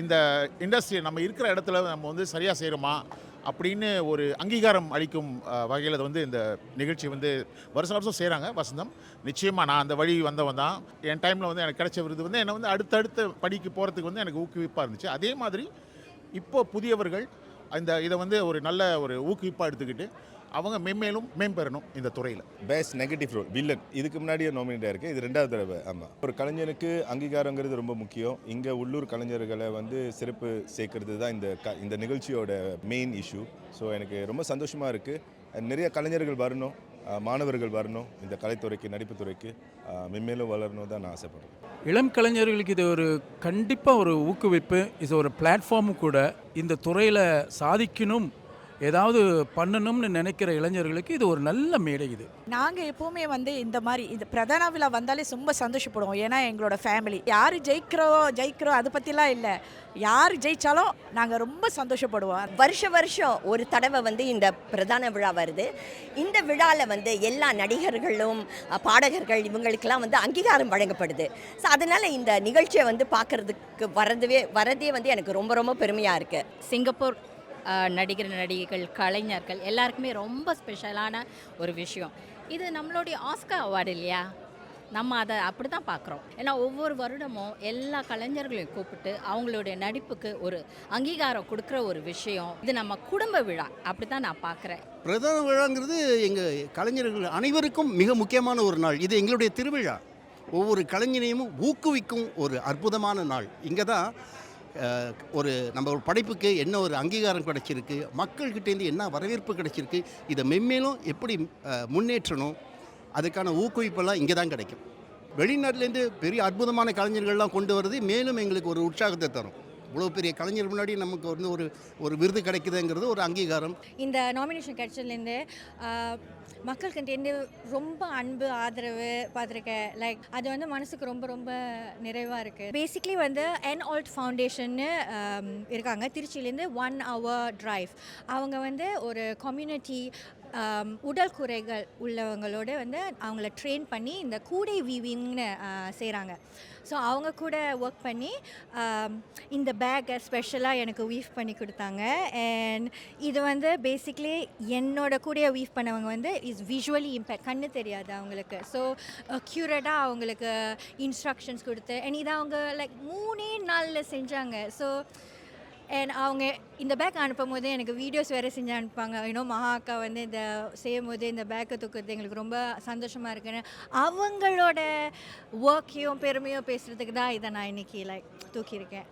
இந்த இண்டஸ்ட்ரி நம்ம இருக்கிற இடத்துல நம்ம வந்து சரியாக செய்கிறோமா அப்படின்னு ஒரு அங்கீகாரம் அளிக்கும் வகையில் வந்து இந்த நிகழ்ச்சி வந்து வருஷம் வருஷம் செய்கிறாங்க வசந்தம். நிச்சயமாக நான் அந்த வழி வந்தவன் தான். என் டைமில் வந்து எனக்கு கிடைச்ச விருது வந்து என்னை வந்து அடுத்தடுத்த படிக்கு போகிறதுக்கு வந்து எனக்கு ஊக்குவிப்பாக இருந்துச்சு. அதே மாதிரி இப்போ புதியவர்கள் இந்த இதை வந்து ஒரு நல்ல ஒரு ஊக்குவிப்பாக எடுத்துக்கிட்டு அவங்க மென்மேலும் மேம்பெறணும் இந்த துறையில். பெஸ்ட் நெகட்டிவ் ரோல் வில்லன் இதுக்கு முன்னாடியே நாமினேட் ஆயிருக்கு. இது ரெண்டாவது தடவை. ஆமாம் ஒரு கலைஞனுக்கு அங்கீகாரங்கிறது ரொம்ப முக்கியம். இங்கே உள்ளூர் கலைஞர்களை வந்து சிறப்பு சேர்க்கறது தான் இந்த க இந்த நிகழ்ச்சியோட மெயின் இஷ்யூ ஸோ எனக்கு ரொம்ப சந்தோஷமாக இருக்குது நிறைய கலைஞர்கள் வரணும். மாணவர்கள் வரணும். இந்த கலைத்துறைக்கு நடிப்புத்துறைக்கு மென்மேலும் வளரணும் தான் நான் ஆசைப்படுறேன். இளம் கலைஞர்களுக்கு இது ஒரு கண்டிப்பாக ஒரு ஊக்குவிப்பு. இது ஒரு பிளாட்ஃபார்மும் கூட. இந்த துறையில் சாதிக்கணும் ஏதாவது பண்ணணும்னு நினைக்கிற இளைஞர்களுக்கு இது ஒரு நல்ல மேடை இது. நாங்கள் எப்போவுமே வந்து இந்த மாதிரி இது பிரதான விழா வந்தாலே ரொம்ப சந்தோஷப்படுவோம். ஏன்னா எங்களோட ஃபேமிலி யார் ஜெயிக்கிறோம் ஜெயிக்கிறோம் அதை பற்றிலாம் இல்லை. யார் ஜெயித்தாலும் நாங்கள் ரொம்ப சந்தோஷப்படுவோம். வருஷ வருஷம் ஒரு தடவை வந்து இந்த பிரதான விழா வருது. இந்த விழாவில் வந்து எல்லா நடிகர்களும் பாடகர்கள் இவங்களுக்கெல்லாம் வந்து அங்கீகாரம் வழங்கப்படுது. ஸோ அதனால் இந்த நிகழ்ச்சியை வந்து பார்க்கறதுக்கு வரதுவே வரதே வந்து எனக்கு ரொம்ப ரொம்ப பெருமையாக இருக்குது சிங்கப்பூர் நடிகர் நடிகைகள் கலைஞர்கள் எல்லாருக்குமே ரொம்ப ஸ்பெஷலான ஒரு விஷயம். இது நம்மளுடைய ஆஸ்கர் அவார்டு இல்லையா? நம்ம அதை அப்படி தான் பார்க்குறோம். ஏன்னா ஒவ்வொரு வருடமும் எல்லா கலைஞர்களையும் கூப்பிட்டு அவங்களுடைய நடிப்புக்கு ஒரு அங்கீகாரம் கொடுக்குற ஒரு விஷயம். இது நம்ம குடும்ப விழா. அப்படி தான் நான் பார்க்குறேன். பிரதான விழாங்கிறது எங்கள் கலைஞர்கள் அனைவருக்கும் மிக முக்கியமான ஒரு நாள். இது எங்களுடைய திருவிழா. ஒவ்வொரு கலைஞனையும் ஊக்குவிக்கும் ஒரு அற்புதமான நாள். இங்கே தான் ஒரு நம்ம ஒரு படைப்புக்கு என்ன ஒரு அங்கீகாரம் கிடைச்சிருக்கு மக்கள்கிட்டேருந்து என்ன வரவேற்பு கிடச்சிருக்கு இதை மென்மேலும் எப்படி முன்னேற்றணும் அதுக்கான ஊக்குவிப்பெல்லாம் இங்கே தான் கிடைக்கும். வெளிநாட்டிலேருந்து பெரிய அற்புதமான கலைஞர்கள்லாம் கொண்டு வர்றது மேலும் எங்களுக்கு ஒரு உற்சாகத்தை தரும். இவ்வளோ பெரிய கலைஞர் முன்னாடி நமக்கு வந்து ஒரு ஒரு விருது கிடைக்குதுங்கிறது ஒரு அங்கீகாரம். இந்த நாமினேஷன் கிடைச்சதுலேருந்து மக்கள்கிட்டேருந்து ரொம்ப அன்பு ஆதரவு பார்த்துருக்கேன் லைக் அது வந்து மனசுக்கு ரொம்ப ரொம்ப நிறைவாக இருக்குது பேசிக்லி வந்து என் ஆல்ட் ஃபவுண்டேஷன்னு இருக்காங்க. திருச்சியிலேருந்து ஒன் ஹவர் ட்ரைவ் அவங்க வந்து ஒரு கம்யூனிட்டி உடல் குறைகள் உள்ளவங்களோட வந்து அவங்கள ட்ரெயின் பண்ணி இந்த கூடை வீவிங்னு செய்கிறாங்க ஸோ அவங்க கூட ஒர்க் பண்ணி um, இந்த பேக்கை ஸ்பெஷலாக எனக்கு வீவ் பண்ணி கொடுத்தாங்க. அண்ட் இது வந்து பேசிக்லி என்னோட கூட வீவ் பண்ணவங்க வந்து இஸ் விஷுவலி இம்பேக்ட் கண்ணு தெரியாது அவங்களுக்கு. ஸோ க்யூரட்டாக அவங்களுக்கு இன்ஸ்ட்ரக்ஷன்ஸ் கொடுத்து அண்ட் இதை அவங்க லைக் மூணே நாளில் செஞ்சாங்க. ஸோ அண்ட் அவங்க இந்த பேக் அனுப்பும் போது எனக்கு வீடியோஸ் வேறு செஞ்சு அனுப்பாங்க இன்னும் மகா அக்கா வந்து இந்த செய்யும் போது இந்த பேக்கை தூக்குறது எங்களுக்கு ரொம்ப சந்தோஷமாக இருக்குன்னு. அவங்களோட ஒர்க்கையும் பெருமையும் பேசுகிறதுக்கு தான் இதை நான் இன்றைக்கி லைக் தூக்கியிருக்கேன்.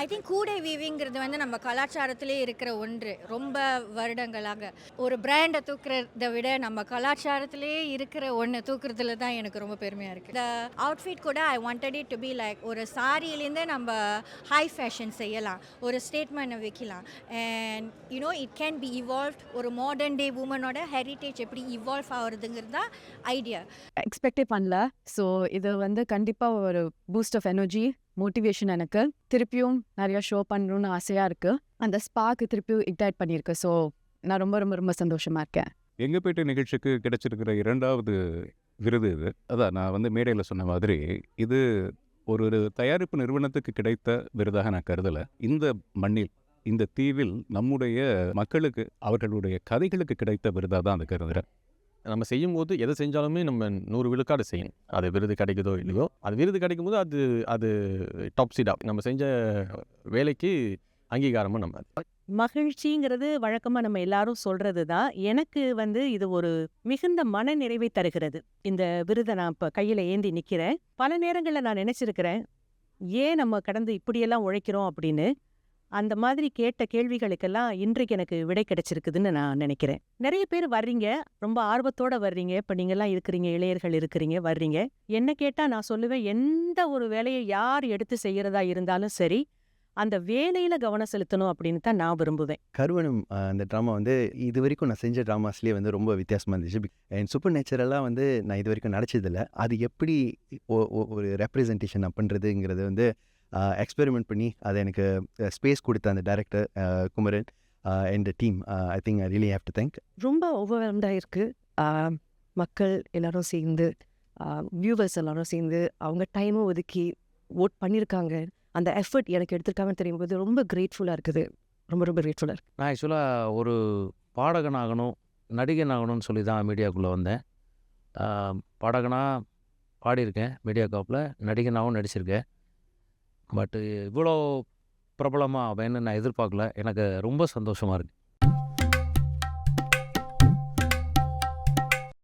ஐ திங்க் கூடை வீவிங்கிறது வந்து நம்ம கலாச்சாரத்திலே இருக்கிற ஒன்று. ரொம்ப வருடங்களாக ஒரு பிராண்டை தூக்குறத விட நம்ம கலாச்சாரத்திலே இருக்கிற ஒன்று தூக்குறதுல தான் எனக்கு ரொம்ப பெருமையாக இருக்குது இந்த அவுட்ஃபிட் கூட I wanted it to be like ஒரு சாரியிலேருந்தே நம்ம ஹை ஃபேஷன் செய்யலாம். ஒரு ஸ்டேட்மெண்ட்டை வைக்கலாம். And you know it can be evolve ஒரு மாடர்ன் டே உமனோட ஹெரிட்டேஜ் எப்படி இவால்வ் ஆகுறதுங்கிறது தான் ஐடியா எக்ஸ்பெக்டே பண்ணல. ஸோ இது வந்து கண்டிப்பாக ஒரு பூஸ்ட் ஆஃப் எனர்ஜி மோட்டிவேஷன் எனக்கு. திருப்பியும் நிறையா ஷோ பண்ணணும்னு ஆசையாக இருக்குது அந்த ஸ்பார்க்கு திருப்பியும் இக்டைட் பண்ணியிருக்கு. ஸோ நான் ரொம்ப ரொம்ப ரொம்ப சந்தோஷமாக இருக்கேன். எங்கப்பேட்டை நிகழ்ச்சிக்கு கிடைச்சிருக்கிற இரண்டாவது விருது இது. அதான் நான் வந்து மேடையில் சொன்ன மாதிரி இது ஒரு ஒரு தயாரிப்பு நிறுவனத்துக்கு கிடைத்த விருதாக நான் கருதலை. இந்த மண்ணில் இந்த தீவில் நம்முடைய மக்களுக்கு அவர்களுடைய கதைகளுக்கு கிடைத்த விருதாக தான் அதை கருதுகிறேன் நம்ம செய்யும்போது எதை செஞ்சாலுமே நம்ம நூறு விழுக்காடு செய்யணும். அது விருது கிடைக்குதோ இல்லையோ? அது விருது கிடைக்கும் போது அது அது டாப் சீடாக நம்ம செஞ்ச வேலைக்கு அங்கீகாரமும் நம்ம மகிழ்ச்சிங்கிறது வழக்கமாக நம்ம எல்லாரும் சொல்றது தான் எனக்கு வந்து இது ஒரு மிகுந்த மன நிறைவை தருகிறது. இந்த விருதை நான் இப்போ கையில் ஏந்தி நிற்கிறேன் பல நேரங்களில் நான் நினச்சிருக்கிறேன் ஏன் நம்ம கடந்து இப்படியெல்லாம் உழைக்கிறோம் அப்படின்னு. அந்த மாதிரி கேட்ட கேள்விகளுக்கெல்லாம் இன்றைக்கு எனக்கு விடை கிடைச்சிருக்குதுன்னு நான் நினைக்கிறேன். நிறைய பேர் வர்றீங்க ரொம்ப ஆர்வத்தோட வர்றீங்க. இப்போ நீங்கள்லாம் இருக்கிறீங்க இளையர்கள் இருக்கிறீங்க வர்றீங்க. என்ன கேட்டால் நான் சொல்லுவேன் எந்த ஒரு வேலையை யார் எடுத்து செய்கிறதா இருந்தாலும் சரி அந்த வேலையில கவனம் செலுத்தணும் அப்படின்னு தான் நான் விரும்புவேன். கருவணம் அந்த ட்ராமா வந்து இது வரைக்கும் நான் செஞ்ச ட்ராமாஸ்லேயே வந்து ரொம்ப வித்தியாசமாக இருந்துச்சு. என் சூப்பர் நேச்சரெல்லாம் வந்து நான் இது வரைக்கும் நடிச்சதில்லை. அது எப்படி ஒ- ஒ- ஒரு ரெப்ரசன்டேஷன் பண்ணுறதுங்கிறது வந்து எக்ஸ்பெரிமெண்ட் பண்ணி அதை எனக்கு ஸ்பேஸ் கொடுத்த அந்த director Kumaran and team I think I really have to thank ரொம்ப ஓவர்வெல்ம்டாக இருக்குது மக்கள் எல்லோரும் சேர்ந்து வியூவர்ஸ் எல்லோரும் சேர்ந்து அவங்க டைமும் ஒதுக்கி ஓட் பண்ணியிருக்காங்க அந்த எஃபர்ட் எனக்கு எடுத்திருக்காங்கன்னு தெரியும் போது ரொம்ப கிரேட்ஃபுல்லாக இருக்குது. ரொம்ப ரொம்ப கிரேட்ஃபுல்லாக இருக்குது நான் ஆக்சுவலாக ஒரு பாடகனாகணும் நடிகன் ஆகணும்னு சொல்லி தான் மீடியாவுக்குள்ளே வந்தேன். பாடகனாக பாடியிருக்கேன் மீடியா காப்பில் நடிகனாகவும் நடிச்சிருக்கேன். பட்டு இவ்வளோ பிரபலமாக வேணும்னு நான் எதிர்பார்க்கல. எனக்கு ரொம்ப சந்தோஷமாக இருக்குது